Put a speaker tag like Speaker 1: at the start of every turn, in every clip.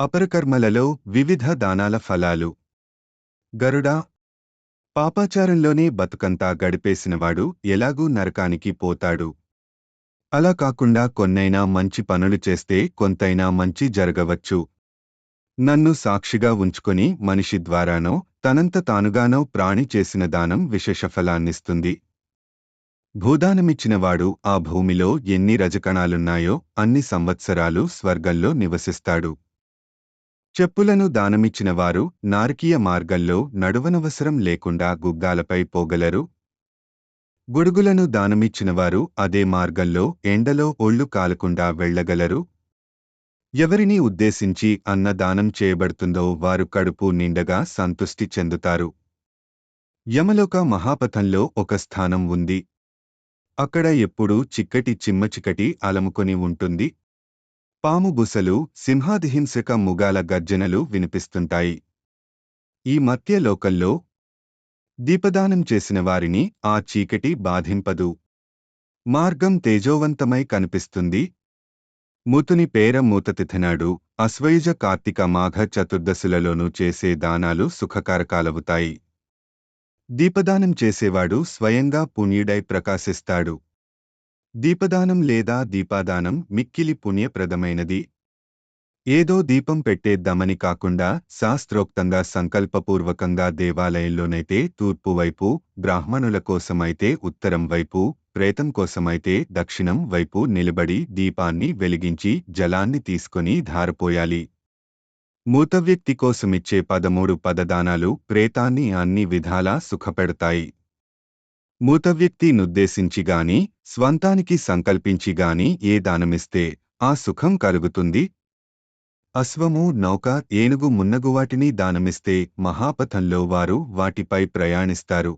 Speaker 1: అపరకర్మలలో వివిధ దానాల ఫలాలు. గరుడా. పాపాచారంలోనే బతుకంతా గడిపేసినవాడు ఎలాగూ నరకానికి పోతాడు. అలా కాకుండా కొన్నైనా మంచి పనులు చేస్తే కొంతైనా మంచి జరగవచ్చు. నన్ను సాక్షిగా ఉంచుకొని మనిషి ద్వారానో తనంత తానుగానో ప్రాణి చేసిన దానం విశేష ఫలాన్నిస్తుంది. భూదానమిచ్చినవాడు ఆ భూమిలో ఎన్ని రజకణాలున్నాయో అన్ని సంవత్సరాలు స్వర్గంలో నివసిస్తాడు. చెప్పులను దానమిచ్చినవారు నార్కీయ నారకీయ మార్గంలో నడువనవసరం లేకుండా గుగ్గాలపై పోగలరు. గొడుగులను దానమిచ్చినవారు అదే మార్గంలో ఎండలో ఒళ్ళు కాలకుండా వెళ్ళగలరు. ఎవరిని ఉద్దేశించి అన్న దానం చేయబడుతుందో వారు కడుపు నిండగా సంతుష్టి చెందుతారు. యమలోక మహాపథంలో ఒక స్థానం ఉంది. అక్కడ ఎప్పుడూ చిక్కటి చిమ్మచికటి అలముకొని ఉంటుంది. పాము బుసలు సింహాదిహింసక ముగాల గర్జనలు వినిపిస్తుంటాయి. ఈ మత్యలోకల్లో దీపదానం చేసిన వారిని ఆ చీకటి బాధింపదు. మార్గం తేజోవంతమై కనిపిస్తుంది. ముతుని పేర మూతతిథినాడు. అశ్వయుజ కార్తీక మాఘ చతుర్దశులలోనూ చేసే దానాలు సుఖకారకాలవుతాయి. దీపదానం చేసేవాడు స్వయంగా పుణ్యుడై ప్రకాశిస్తాడు. దీపదానం లేదా దీపాదానం మిక్కిలి పుణ్యప్రదమైనది. ఏదో దీపం పెట్టేద్దామని కాకుండా శాస్త్రోక్తంగా సంకల్పపూర్వకంగా దేవాలయంలోనైతే తూర్పు వైపు బ్రాహ్మణుల కోసమైతే ఉత్తరం వైపు ప్రేతం కోసమైతే దక్షిణం వైపు నిలబడి దీపాన్ని వెలిగించి జలాన్ని తీసుకొని ధారపోయాలి. మూతవ్యక్తి కోసమిచ్చే పదమూడు పదదానాలు ప్రేతాన్ని అన్ని విధాలా సుఖపెడతాయి. మూతవ్యక్తి నుద్దేశించిగాని స్వంతానికి సంకల్పించిగాని ఏ దానమిస్తే ఆ సుఖం కలుగుతుంది. అశ్వము నౌక ఏనుగు మున్నగువాటిని దానమిస్తే మహాపథంలో వారు వాటిపై ప్రయాణిస్తారు.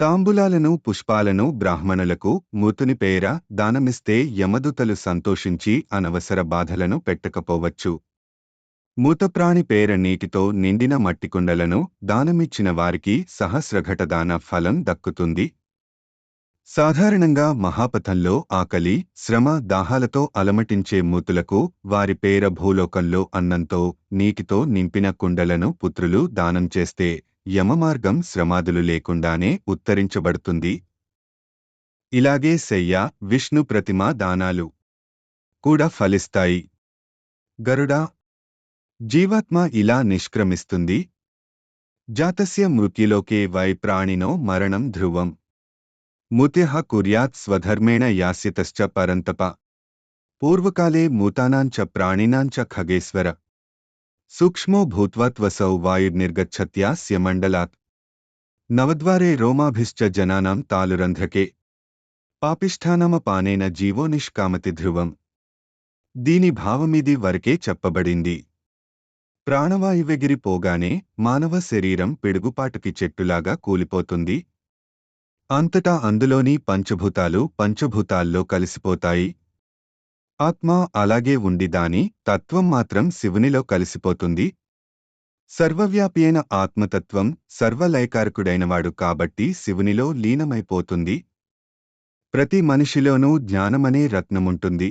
Speaker 1: తాంబులాలను పుష్పాలను బ్రాహ్మణులకు మూతుని పేర దానమిస్తే యమదుతలు సంతోషించి అనవసర బాధలను పెట్టకపోవచ్చు. మూతప్రాణి పేర నీటితో నిండిన మట్టికుండలను దానమిచ్చిన వారికి సహస్రఘటదాన ఫలం దక్కుతుంది. సాధారణంగా మహాపథంలో ఆకలి శ్రమ దాహాలతో అలమటించే మూతులకు వారి పేర భూలోకంలో అన్నంతో నీటితో నింపిన కుండలను పుత్రులు దానం చేస్తే యమమార్గం శ్రమాదులు లేకుండానే ఉత్తరించబడుతుంది. ఇలాగే శయ్య విష్ణు ప్రతిమ దానాలు కూడా ఫలిస్తాయి. గరుడా జీవాత్మ ఇలా నిష్క్రమిస్తుంది. జాతస్య మృత్యులోకే వై ప్రాణినో మరణం ధ్రువం. ముత్యః కుర్యాత్ స్వధర్మేణ యాస్యతశ్చ పరంతప. పూర్వకాలే మూతానాంచ ప్రాణినాంచ ఖగేశ్వర. సూక్ష్మో భూత్వత్వసౌ వాయుర్నిర్గచ్చత్యాస్య మండలాత్ నవద్వారే రోమాభిశ్చ జనానాం తాలురంధ్రకే పాపిష్ఠానమపానేన జీవో నిష్కామతి ధ్రువం. దీని భావమిది వరకే చెప్పబడింది. ప్రాణవాయువెగిరిపోగానే మానవ శరీరం పిడుగుపాటుకి చెట్టులాగా కూలిపోతుంది. అంతటా అందులోని పంచభూతాలు పంచభూతాల్లో కలిసిపోతాయి. ఆత్మ అలాగే ఉండి దాని తత్వం మాత్రం శివునిలో కలిసిపోతుంది. సర్వవ్యాపియైన ఆత్మతత్వం సర్వలయకారకుడైనవాడు కాబట్టి శివునిలో లీనమైపోతుంది. ప్రతి మనిషిలోనూ జ్ఞానమనే రత్నముంటుంది.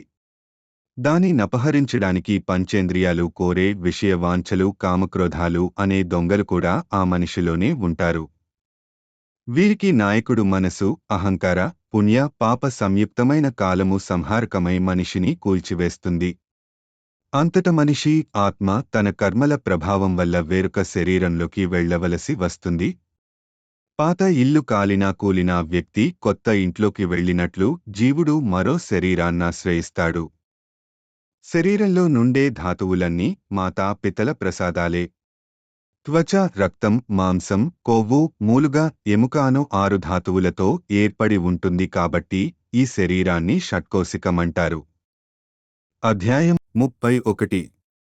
Speaker 1: దాని నపహరించడానికి పంచేంద్రియాలు కోరే విషయవాంఛలు కామక్రోధాలు అనే దొంగలు కూడా ఆ మనిషిలోనే ఉంటారు. వీరికి నాయకుడు మనసు అహంకార పుణ్య పాప సంయుక్తమైన కాలము సంహారకమై మనిషిని కూల్చివేస్తుంది. అంతట మనిషి ఆత్మ తన కర్మల ప్రభావం వల్ల వేరొక శరీరంలోకి వెళ్ళవలసి వస్తుంది. పాత ఇల్లు కాలినా కూలినా వ్యక్తి కొత్త ఇంట్లోకి వెళ్ళినట్లు జీవుడు మరో శరీరాన్నాశ్రయిస్తాడు శరీరంలో నుండే ధాతువులన్నీ మాతా పితల ప్రసాదాలే. త్వచ రక్తం మాంసం కొవ్వు మూలుగా ఎముకాను ఆరు ధాతువులతో ఏర్పడి ఉంటుంది కాబట్టి ఈ శరీరాన్ని షట్కోసికమంటారు అధ్యాయం ముప్పై ఒకటి.